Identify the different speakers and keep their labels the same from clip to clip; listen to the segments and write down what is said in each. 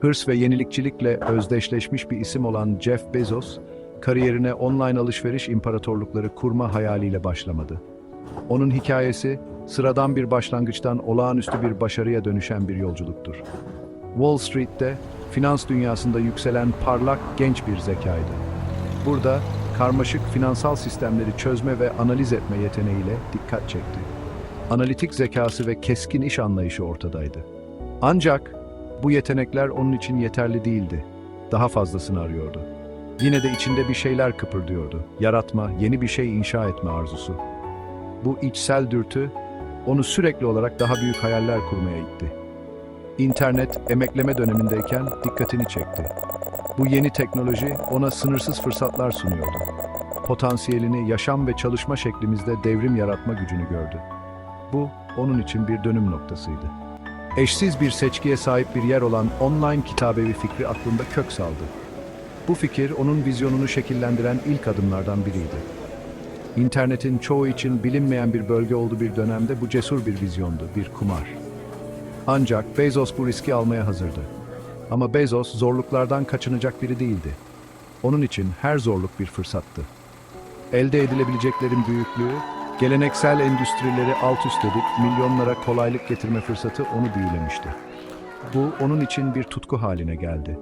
Speaker 1: Hırs ve yenilikçilikle özdeşleşmiş bir isim olan Jeff Bezos, kariyerine online alışveriş imparatorlukları kurma hayaliyle başlamadı. Onun hikayesi, sıradan bir başlangıçtan olağanüstü bir başarıya dönüşen bir yolculuktur. Wall Street'te, finans dünyasında yükselen parlak genç bir zekaydı. Burada, karmaşık finansal sistemleri çözme ve analiz etme yeteneğiyle dikkat çekti. Analitik zekası ve keskin iş anlayışı ortadaydı. Ancak bu yetenekler onun için yeterli değildi. Daha fazlasını arıyordu. Yine de içinde bir şeyler kıpırdıyordu. Yaratma, yeni bir şey inşa etme arzusu. Bu içsel dürtü onu sürekli olarak daha büyük hayaller kurmaya itti. İnternet emekleme dönemindeyken dikkatini çekti. Bu yeni teknoloji ona sınırsız fırsatlar sunuyordu. Potansiyelini yaşam ve çalışma şeklimizde devrim yaratma gücünü gördü. Bu onun için bir dönüm noktasıydı. Eşsiz bir seçkiye sahip bir yer olan online kitabevi fikri aklında kök saldı. Bu fikir onun vizyonunu şekillendiren ilk adımlardan biriydi. İnternetin çoğu için bilinmeyen bir bölge olduğu bir dönemde bu cesur bir vizyondu, bir kumar. Ancak Bezos bu riski almaya hazırdı. Ama Bezos zorluklardan kaçınacak biri değildi. Onun için her zorluk bir fırsattı. Elde edilebileceklerin büyüklüğü, geleneksel endüstrileri alt üst edip milyonlara kolaylık getirme fırsatı onu büyülemişti. Bu onun için bir tutku haline geldi.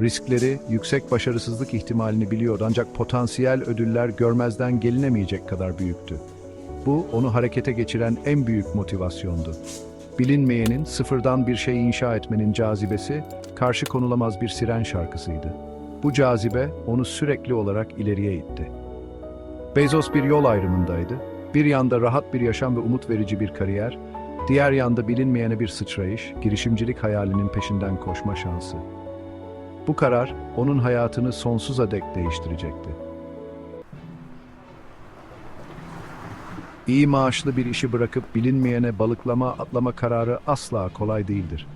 Speaker 1: Riskleri, yüksek başarısızlık ihtimalini biliyordu ancak potansiyel ödüller görmezden gelinemeyecek kadar büyüktü. Bu onu harekete geçiren en büyük motivasyondu. Bilinmeyenin sıfırdan bir şey inşa etmenin cazibesi karşı konulamaz bir siren şarkısıydı. Bu cazibe onu sürekli olarak ileriye itti. Bezos bir yol ayrımındaydı. Bir yanda rahat bir yaşam ve umut verici bir kariyer, diğer yanda bilinmeyene bir sıçrayış, girişimcilik hayalinin peşinden koşma şansı. Bu karar onun hayatını sonsuza dek değiştirecekti. İyi maaşlı bir işi bırakıp bilinmeyene balıklama atlama kararı asla kolay değildir.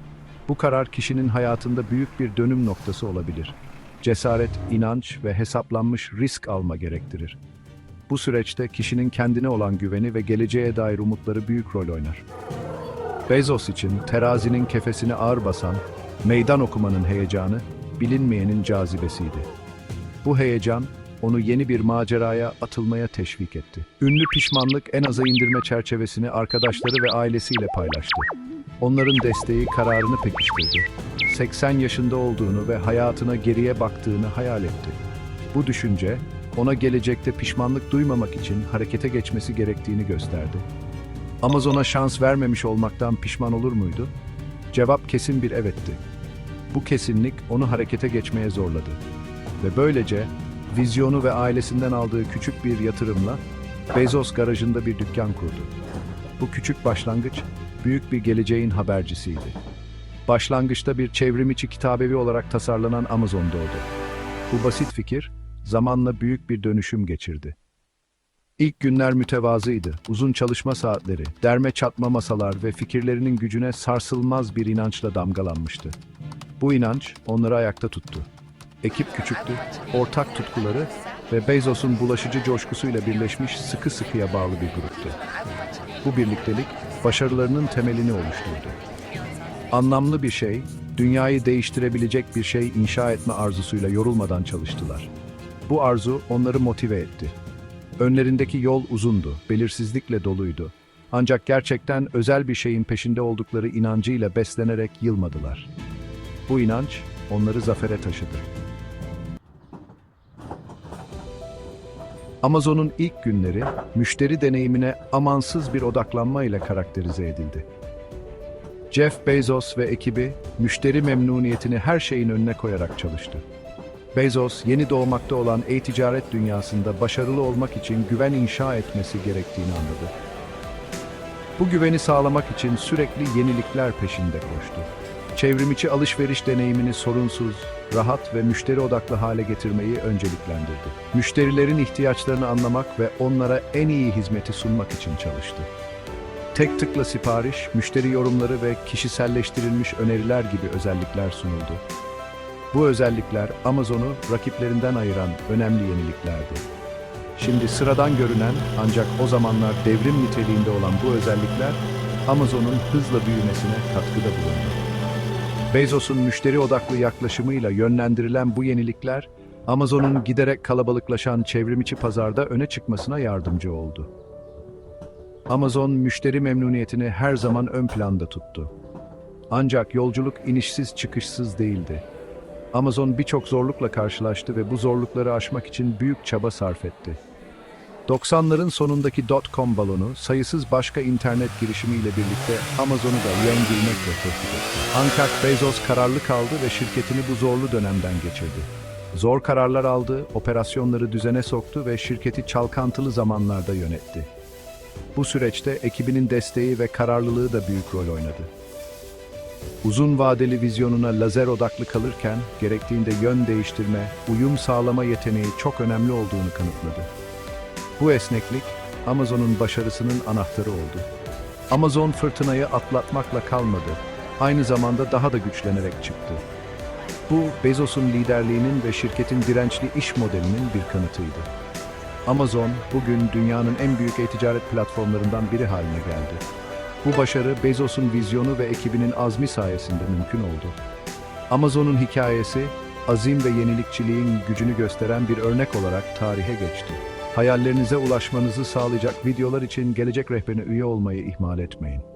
Speaker 1: Bu karar kişinin hayatında büyük bir dönüm noktası olabilir. Cesaret, inanç ve hesaplanmış risk alma gerektirir. Bu süreçte kişinin kendine olan güveni ve geleceğe dair umutları büyük rol oynar. Bezos için terazinin kefesini ağır basan, meydan okumanın heyecanı, bilinmeyenin cazibesiydi. Bu heyecan, onu yeni bir maceraya atılmaya teşvik etti. Ünlü pişmanlık en aza indirme çerçevesini arkadaşları ve ailesiyle paylaştı. Onların desteği kararını pekiştirdi. 80 yaşında olduğunu ve hayatına geriye baktığını hayal etti. Bu düşünce, ona gelecekte pişmanlık duymamak için harekete geçmesi gerektiğini gösterdi. Amazon'a şans vermemiş olmaktan pişman olur muydu? Cevap kesin bir evetti. Bu kesinlik onu harekete geçmeye zorladı. Ve böylece vizyonu ve ailesinden aldığı küçük bir yatırımla Bezos garajında bir dükkan kurdu. Bu küçük başlangıç büyük bir geleceğin habercisiydi. Başlangıçta bir çevrimiçi kitabevi olarak tasarlanan Amazon doğdu. Bu basit fikir zamanla büyük bir dönüşüm geçirdi. İlk günler mütevazıydı. Uzun çalışma saatleri, derme çatma masalar ve fikirlerinin gücüne sarsılmaz bir inançla damgalanmıştı. Bu inanç onları ayakta tuttu. Ekip küçüktü, ortak tutkuları ve Bezos'un bulaşıcı coşkusuyla birleşmiş sıkı sıkıya bağlı bir gruptu. Bu birliktelik başarılarının temelini oluşturdu. Anlamlı bir şey, dünyayı değiştirebilecek bir şey inşa etme arzusuyla yorulmadan çalıştılar. Bu arzu onları motive etti. Önlerindeki yol uzundu, belirsizlikle doluydu. Ancak gerçekten özel bir şeyin peşinde oldukları inancıyla beslenerek yılmadılar. Bu inanç onları zafere taşıdı. Amazon'un ilk günleri müşteri deneyimine amansız bir odaklanma ile karakterize edildi. Jeff Bezos ve ekibi müşteri memnuniyetini her şeyin önüne koyarak çalıştı. Bezos, yeni doğmakta olan e-ticaret dünyasında başarılı olmak için güven inşa etmesi gerektiğini anladı. Bu güveni sağlamak için sürekli yenilikler peşinde koştu. Çevrimiçi alışveriş deneyimini sorunsuz, rahat ve müşteri odaklı hale getirmeyi önceliklendirdi. Müşterilerin ihtiyaçlarını anlamak ve onlara en iyi hizmeti sunmak için çalıştı. Tek tıkla sipariş, müşteri yorumları ve kişiselleştirilmiş öneriler gibi özellikler sunuldu. Bu özellikler Amazon'u rakiplerinden ayıran önemli yeniliklerdi. Şimdi sıradan görünen ancak o zamanlar devrim niteliğinde olan bu özellikler Amazon'un hızla büyümesine katkıda bulundu. Bezos'un müşteri odaklı yaklaşımıyla yönlendirilen bu yenilikler, Amazon'un giderek kalabalıklaşan çevrimiçi pazarda öne çıkmasına yardımcı oldu. Amazon müşteri memnuniyetini her zaman ön planda tuttu. Ancak yolculuk inişsiz çıkışsız değildi. Amazon birçok zorlukla karşılaştı ve bu zorlukları aşmak için büyük çaba sarf etti. 90'ların sonundaki dot-com balonu sayısız başka internet girişimiyle birlikte Amazon'u da yenilmekle tehdit etti. Ancak Bezos kararlı kaldı ve şirketini bu zorlu dönemden geçirdi. Zor kararlar aldı, operasyonları düzene soktu ve şirketi çalkantılı zamanlarda yönetti. Bu süreçte ekibinin desteği ve kararlılığı da büyük rol oynadı. Uzun vadeli vizyonuna lazer odaklı kalırken gerektiğinde yön değiştirme, uyum sağlama yeteneği çok önemli olduğunu kanıtladı. Bu esneklik Amazon'un başarısının anahtarı oldu. Amazon fırtınayı atlatmakla kalmadı, aynı zamanda daha da güçlenerek çıktı. Bu Bezos'un liderliğinin ve şirketin dirençli iş modelinin bir kanıtıydı. Amazon bugün dünyanın en büyük e-ticaret platformlarından biri haline geldi. Bu başarı Bezos'un vizyonu ve ekibinin azmi sayesinde mümkün oldu. Amazon'un hikayesi, azim ve yenilikçiliğin gücünü gösteren bir örnek olarak tarihe geçti. Hayallerinize ulaşmanızı sağlayacak videolar için Gelecek Rehberine üye olmayı ihmal etmeyin.